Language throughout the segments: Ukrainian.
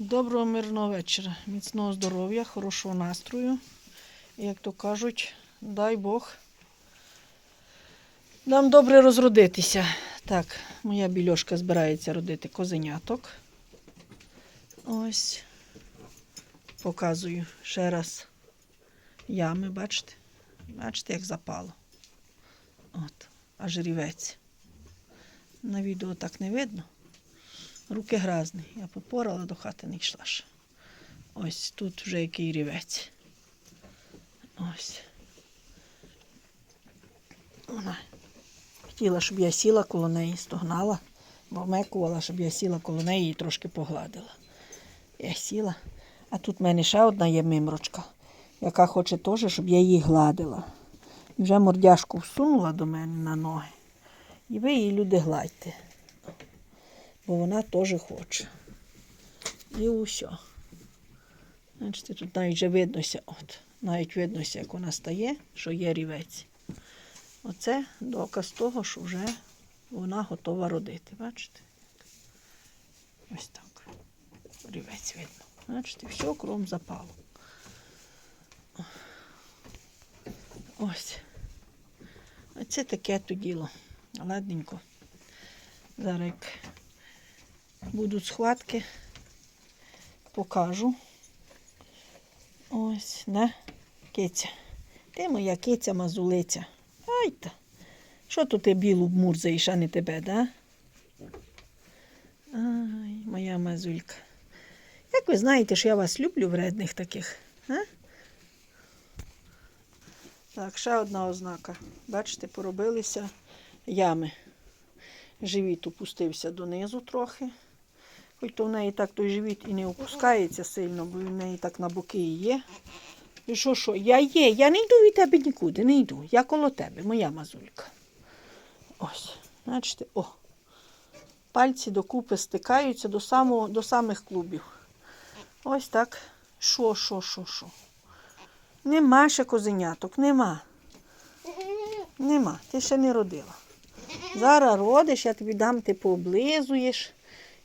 Доброго мирного вечора, міцного здоров'я, хорошого настрою. Як то кажуть, дай Бог нам добре розродитися. Так, моя більошка збирається родити козеняток. Ось. Показую ще раз ями, бачите? Бачите, як запало. От, аж рівець. На відео так не видно. Руки грязні. Я попорала, до хати не йшла ще. Ось тут вже який рівець. Ось. Вона хотіла, щоб я сіла коло неї, стогнала, бо мекувала, щоб я сіла коло неї і трошки погладила. Я сіла. А тут в мене ще одна є мимрочка, яка хоче теж, щоб я її гладила. І вже мордяшку всунула до мене на ноги. І ви її люди гладьте бо вона теж хоче. І усе. Бачите, тут навіть вже виднося, от, навіть виднося, як вона стає, що є рівець. Оце доказ того, що вже вона готова родити. Бачите? Ось так. Рівець видно. Бачите, все кром запало. Ось. Оце таке то діло. Ладненько. Зараз будуть схватки, покажу. Ось, на, киця. Ти моя киця мазулиця. Ай та. Що тут ти білу мурзаєш, а не тебе, да? Ай, моя мазулька. Як ви знаєте, що я вас люблю вредних таких, а? Так, ще одна ознака. Бачите, поробилися ями. Живіт опустився донизу трохи. Хоч то в неї так той живіт і не опускається сильно, бо в неї так на боки і є. І що, що? Я є, я не йду від тебе нікуди, не йду. Я коло тебе, моя мазулька. Ось, бачите, о. Пальці докупи стикаються до, самого, до самих клубів. Ось так. Що, що, що, що? Нема ще козеняток, нема. Нема, ти ще не родила. Зараз родиш, я тобі дам, ти пооблизуєш.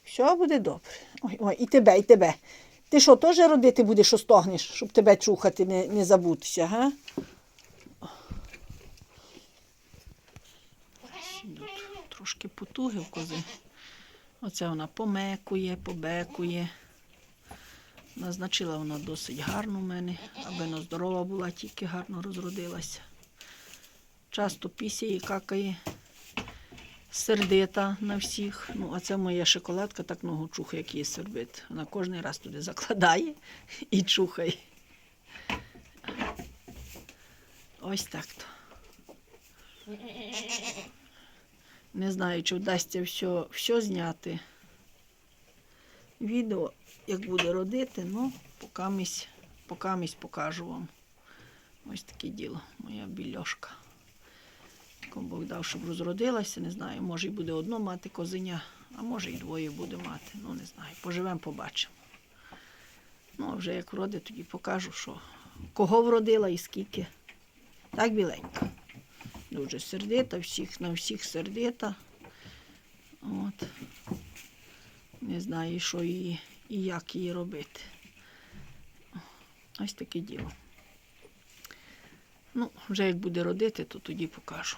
Все буде добре. Ой, ой, і тебе, і тебе. Ти що, теж родити будеш, що стогнеш, щоб тебе чухати, не, не забутися, га? Трошки потуги в кози. Оце вона помекує, побекує. Назначила вона досить гарно в мене, аби вона здорова була, тільки гарно розродилася. Часто пісяє, какає сердита на всіх. Ну, а це моя шоколадка так ногу чухає, як її сербит. Вона кожен раз туди закладає і чухає. Ось так то. Не знаю, чи вдасться все, все зняти. Відео, як буде родити, ну, покамість, покамість покажу вам. Ось таке діло, моя більошка. Кому Бог дав, щоб розродилася, не знаю, може і буде одно мати козеня, а може і двоє буде мати. Ну, не знаю. Поживемо, побачимо. Ну, а вже як вродить, тоді покажу, що кого вродила і скільки. Так біленька. Дуже сердита, всіх на всіх сердита. От. Не знаю, що її і як її робити. Ось таке діло. Ну, вже як буде родити, то тоді покажу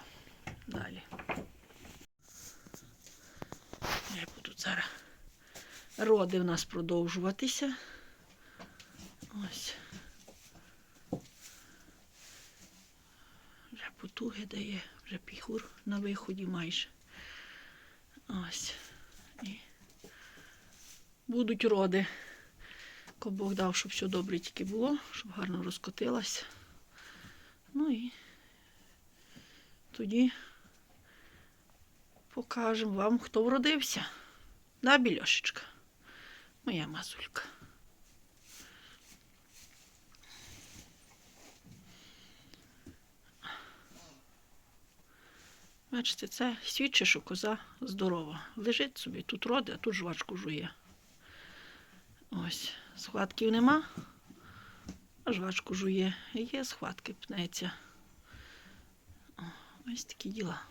далі. Вже будуть зараз роди в нас продовжуватися. Ось. Вже потуги дає, вже піхур на виході майже. Ось. І будуть роди. Ко Бог дав, щоб все добре тільки було, щоб гарно розкотилася. Ну і тоді покажемо вам, хто вродився. Да, більошечка? Моя мазулька. Бачите, це свідчить, що коза здорова. Лежить собі, тут роди, а тут жвачку жує. Ось, схватків нема, а жвачку жує. Є схватки, пнеться. Ось такі діла.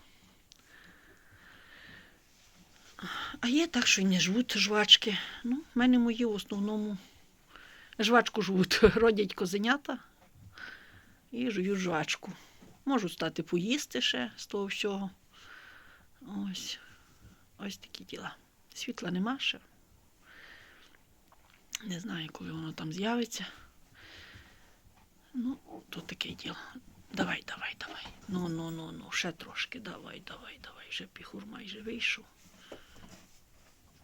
А є так, що не жвуть жвачки. Ну, в мене мої в основному жвачку жвуть. Родять козенята і жують жвачку. Можу стати поїсти ще з того всього. Ось. Ось такі діла. Світла нема ще. Не знаю, коли воно там з'явиться. Ну, то таке діло. Давай, давай, давай. Ну, ну, ну, ну, ще трошки. Давай, давай, давай. Вже піхур майже вийшов.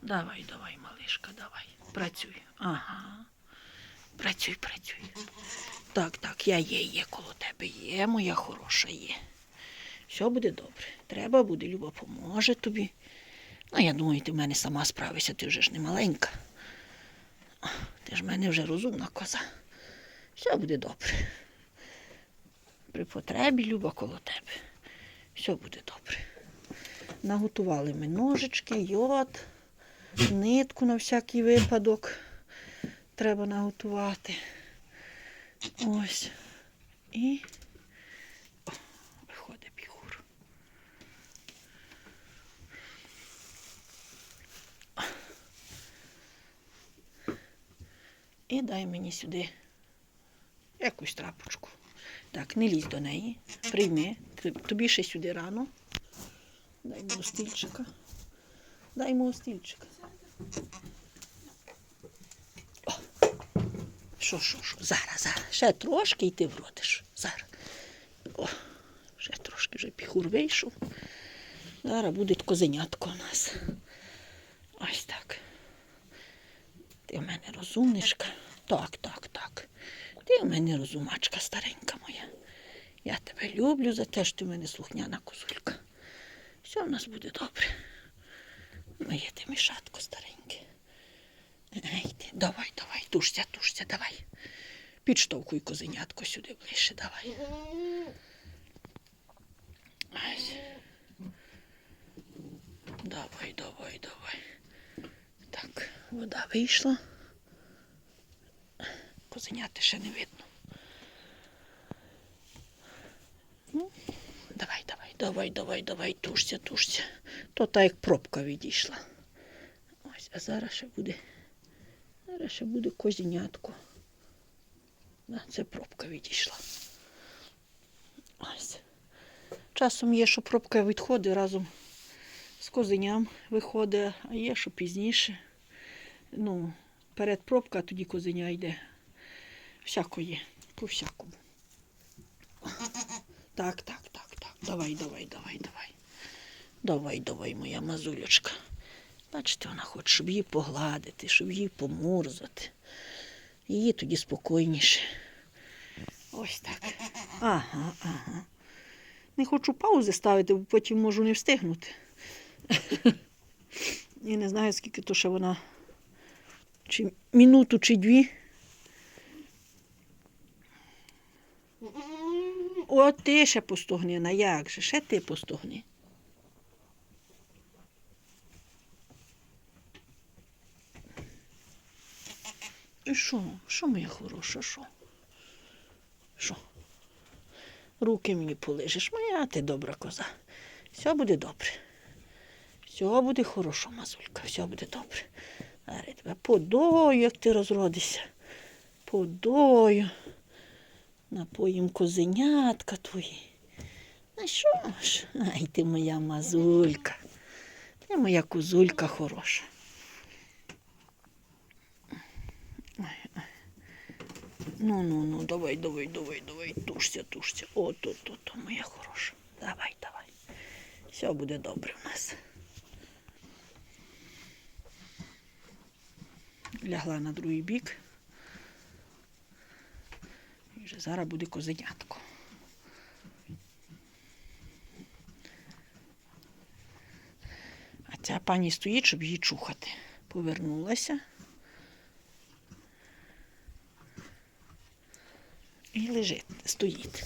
Давай, давай, малишка, давай. Працюй. Ага. Працюй, працюй. Так, так, я є, є коло тебе, є, моя хороша є. Все буде добре. Треба буде, Люба поможе тобі. Ну, я думаю, ти в мене сама справишся, ти вже ж не маленька. Ти ж в мене вже розумна коза. Все буде добре. При потребі, Люба, коло тебе. Все буде добре. Наготували ми ножички, йод, нитку на всякий випадок. Треба наготувати. Ось. І виходить піхур. І дай мені сюди якусь трапочку. Так, не лізь до неї. Прийми. Тобі ще сюди рано. Дай мого стільчика. Дай мого стільчика. Що, що, що? Зараз, зараз. Ще трошки і ти вродиш. Зараз. О, ще трошки вже піхур вийшов. Зараз буде козенятко у нас. Ось так. Ти в мене розумничка. Так, так, так. Ти в мене розумачка старенька моя. Я тебе люблю за те, що ти в мене слухняна козулька. Все в нас буде добре. Моє ти мішатко стареньке. Ей, давай, давай, тушся, тушся, давай. Підштовхуй козенятко сюди ближче, давай. Ось. Давай, давай, давай. Так, вода вийшла. Козеняти ще не видно. Ну, давай, давай, давай, давай, давай, тушся, тушся. То та як пробка відійшла. Ось, а зараз ще буде. Зараз ще буде козенятко. Да, це пробка відійшла. Ось. Часом є, що пробка відходить разом з козеням виходить, а є, що пізніше. Ну, перед пробка, а тоді козеня йде. Всяко є, по всякому. Так, так, так, так. Давай, давай, давай, давай. Давай, давай, моя мазулечка. Бачите, вона хоче, щоб її погладити, щоб її помурзати. Її тоді спокійніше. Ось так. Ага, ага. Не хочу паузи ставити, бо потім можу не встигнути. Я не знаю, скільки то ще вона. Чи минуту, чи дві. О, ти ще постогни, на як же? Ще ти постогни. І що? Що моя хороша? Що? Що? Руки мені полежиш, моя ти добра коза. Все буде добре. Все буде хорошо, мазулька, все буде добре. Зараз тебе подою, як ти розродишся. Подою. Напоїм козенятка твої. А що ж? Ай, ти моя мазулька. Ти моя козулька хороша. Ой, ой. Ну, ну, ну, давай, давай, давай, давай, тушся, тушся. О, то, то, то, моя хороша. Давай, давай. Все буде добре в нас. Лягла на другий бік. І вже зараз буде козенятко. А ця пані стоїть, щоб її чухати. Повернулася. лежить, стоїть.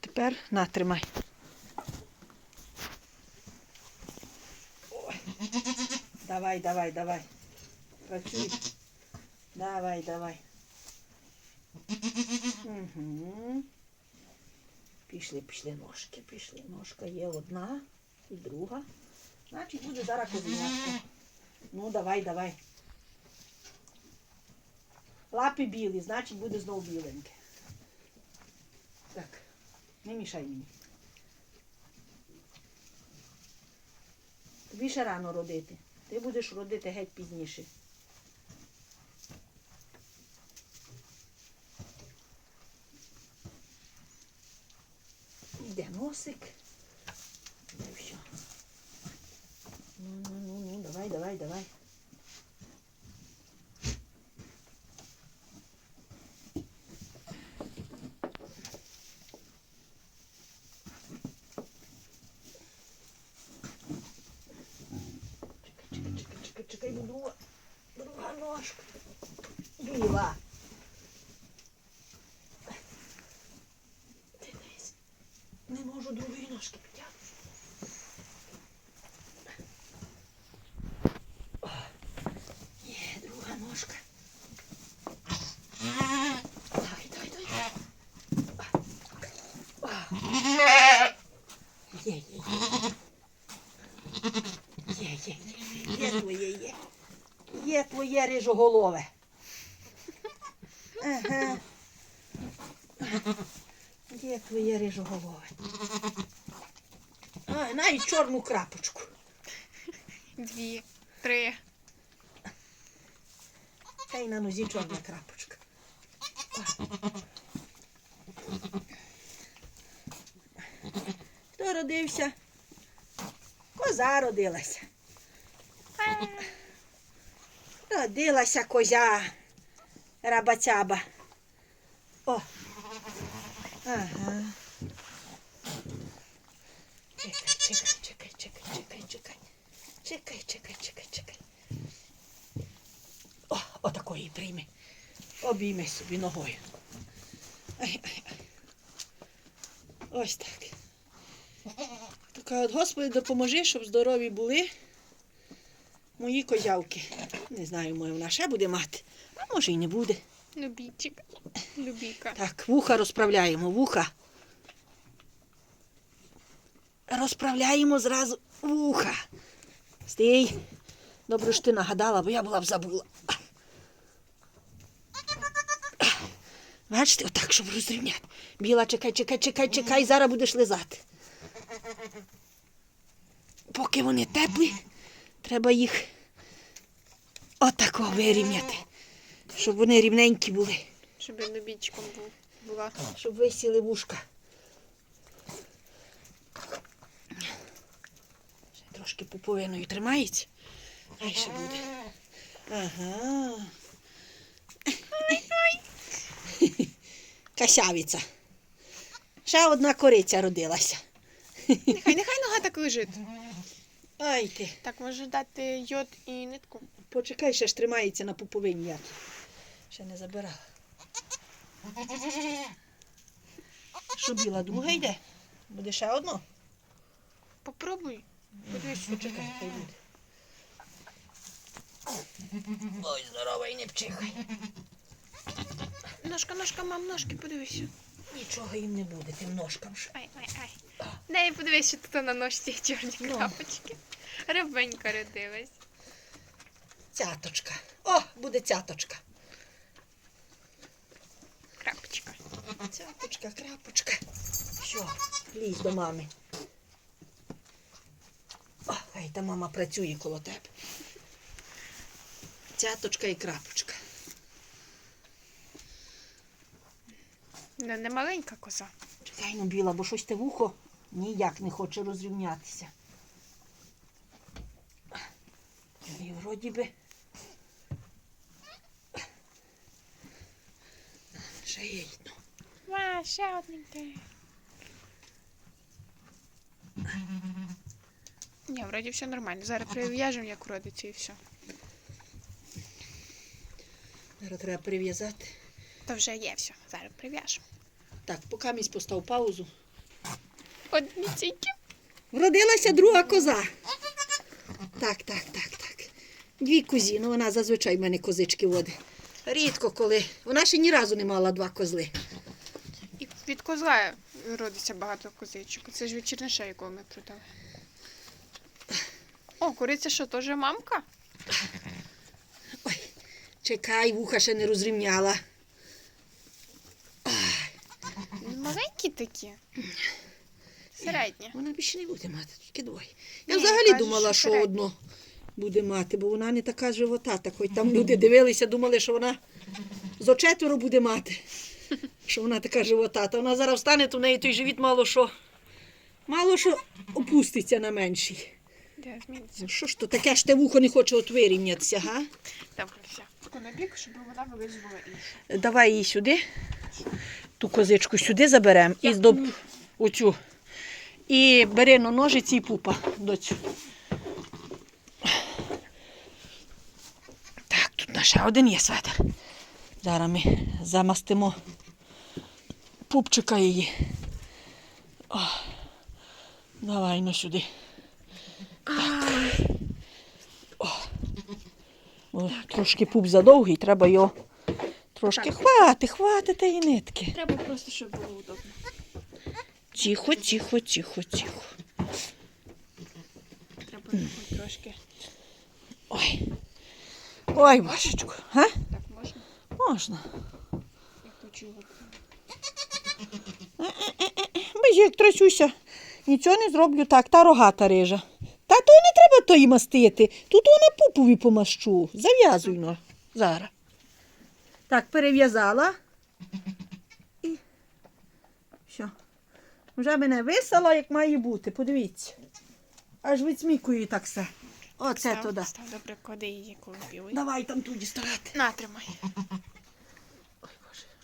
Тепер натримай. Давай, давай, давай. Працюй. Давай, давай. Угу. Пішли, пішли ножки, пішли. Ножка є одна і друга. Значить буде зараз козенятко. Ну, давай, давай. Лапи білі, значить буде знову біленьке. Так, не мішай мені. Тобі ще рано родити. Ти будеш родити геть пізніше. Іде носик. Ну ну, ну, ну, давай, давай, давай. Чекай, чекай, чекай, чекай, чекай, друга, друга ножка. Біла. Дивись. Не можу другої ножки підтягнути. О, Є друга ножка. Дай, дай, дай. О. Є, є, є. Є, є, є. Є твоє, є. Є твоє рижоголове. Ага. Є твоє рижоголове. А, навіть чорну крапочку. Дві, три. Та й на нозі чорна крапочка. Хто родився? Коза родилася. Родилася козя. Рабацяба. О. Ага. Чекай, чекай, чекай, чекай, чекай, чекай. Чекай, чекай, чекай, чекай. О, отакої прийми. Обійми собі ногою. Ай, ай, ай. Ось так. Така от, Господи, допоможи, щоб здорові були мої козявки. Не знаю, може вона ще буде мати, а може і не буде. Любічик. Любіка. Так, вуха розправляємо, вуха. Розправляємо зразу вуха. Стій. Добре, що ти нагадала, бо я була б забула. Бачите, отак, щоб розрівняти. Біла, чекай, чекай, чекай, чекай, зараз будеш лизати. Поки вони теплі, треба їх отако вирівняти, щоб вони рівненькі були. Щоб я любічком. Була. щоб висіли вушка. Ще трошки пуповиною тримається. Хай ще буде. Ага. Касявиця. Ще одна кориця родилася. Нехай, нехай нога так лежить. Ай ти. Так, може дати йод і нитку. Почекай, ще ж тримається на пуповині. як. Ще не забирала. Що біла друга йде? Буде ще одно? Попробуй. Подивись. Почекай, хай буде. Ой, здорова і не пчихай. Ножка, ножка, мам, ножки, подивися. Нічого їм не буде, тим ножкам ще. Ай, ай, ай. Дай подивись, що тут на ножці чорні Ну. крапочки. Рибенька родилась. Цяточка. О, буде цяточка. Крапочка. Цяточка, крапочка. Все, лізь до мами. О, хай та мама працює коло тебе. Цяточка і крапочка. Не, не маленька коза. Чекай, ну біла, бо щось те вухо ніяк не хоче розрівнятися. І вроді би. Одно. Ва, ще одненьке. Ні, вроді все нормально. Зараз прив'яжемо, як родиться і все. Зараз треба прив'язати. То вже є все. Зараз прив'яжемо. Так, поки місь постав паузу. одніційки. Вродилася друга коза. Так, так, так, так. Дві козі, ну вона зазвичай в мене козички водить. Рідко коли. Вона ще ні разу не мала два козли. І від козла родиться багато козичок. Це ж від черниша, якого ми продали. О, куриця що, теж мамка? Ой, чекай, вуха ще не розрівняла. Маленькі такі. Середні. Вона більше не буде мати, тільки двоє. Я Ні, взагалі кажуть, думала, що що одну буде мати, бо вона не така животата. Хоч там люди дивилися, думали, що вона зо четверо буде мати. Що вона така животата. Вона зараз встане, то в неї той живіт мало що. Мало що опуститься на менший. Що ж то таке ж те вухо не хоче от вирівнятися, га? Добре, все. Таку на бік, щоб вона вилизувала іншу. Давай її сюди. Ту козичку сюди заберемо і здоб оцю. І бери на ножиці і пупа доцю. На ще один є светр. Зараз ми замастимо пупчика її. О, давай ну сюди. Так. О. О, трошки пуп задовгий, треба його трошки хвати, хвати тієї нитки. Треба просто, щоб було удобно. Тихо, тихо, тихо, тихо. Треба трошки. Ой. Ой, башечку. Га? Так можна? Можна. Я хочу як трасюся. Нічого не зроблю так, та рогата рижа. Та то не треба тої мастити. Тут вона пупові помащу. Зав'язуй но. Зараз. Так, перев'язала. І все. Вже мене висала, як має бути. Подивіться. Аж відсмікує так все. Оце Став- туди. Став добре, клади її коло білої. Давай там туди ставати. На, тримай.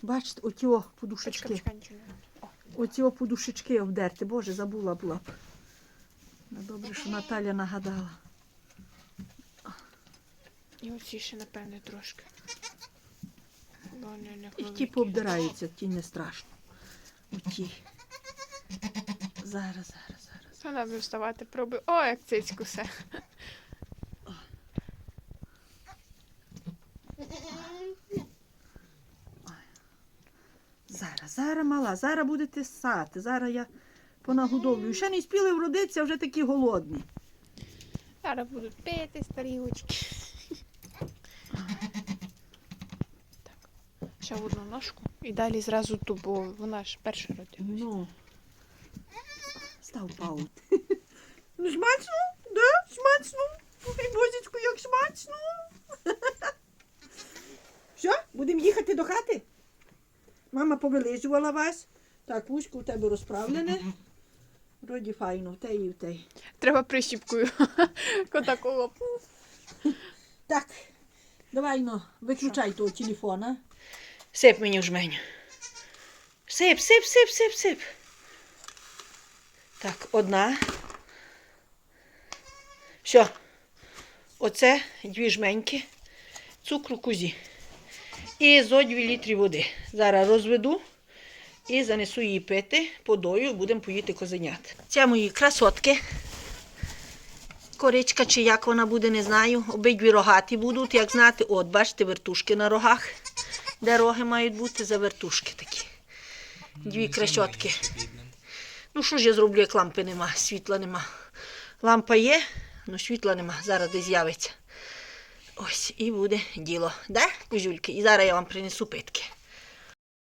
Бачите, оті о подушечки. почекай, нічого Оці о подушечки обдерти. Боже, забула була б. Ну, Добре, що Наталя нагадала. І оці ще, напевне, трошки. Бо вони не І ті великі. пообдираються, ті не страшно. Оті. Зараз, зараз, зараз. Та треба вставати, пробуй. О, як цицьку все. Зараз, мала, зараз будете ссати. Зараз я понагодовлюю. Ще не спіли вродитися, вже такі голодні. Зараз будуть пити старі очки. Ще в одну ножку. І далі зразу ту, бо вона ж перша родилась. Ну. Став паут. Ну, смачно? Да? Смачно? Ой, бозічку, як смачно. Все, будемо їхати до хати? Мама повилижувала вас. Так, вузько у тебе розправлене. Вроді файно, в те і в те. Треба прищіпкою. Котакого. Так, давай ну, виключай того телефона. Сип мені в жменю. Сип, сип, сип, сип, сип. Так, одна. Все. Оце дві жменьки. Цукру кузі. І зо 2 літри води. Зараз розведу і занесу її пити, подою, будемо поїти козенят. Це мої красотки. Коричка чи як вона буде, не знаю. Обидві рогаті будуть, як знати. От, бачите, вертушки на рогах. Де роги мають бути, за вертушки такі. Дві красотки. Ну що ж я зроблю, як лампи нема, світла нема. Лампа є, ну світла нема. Зараз десь з'явиться. Ось, і буде діло. Да, кузюльки? І зараз я вам принесу питки.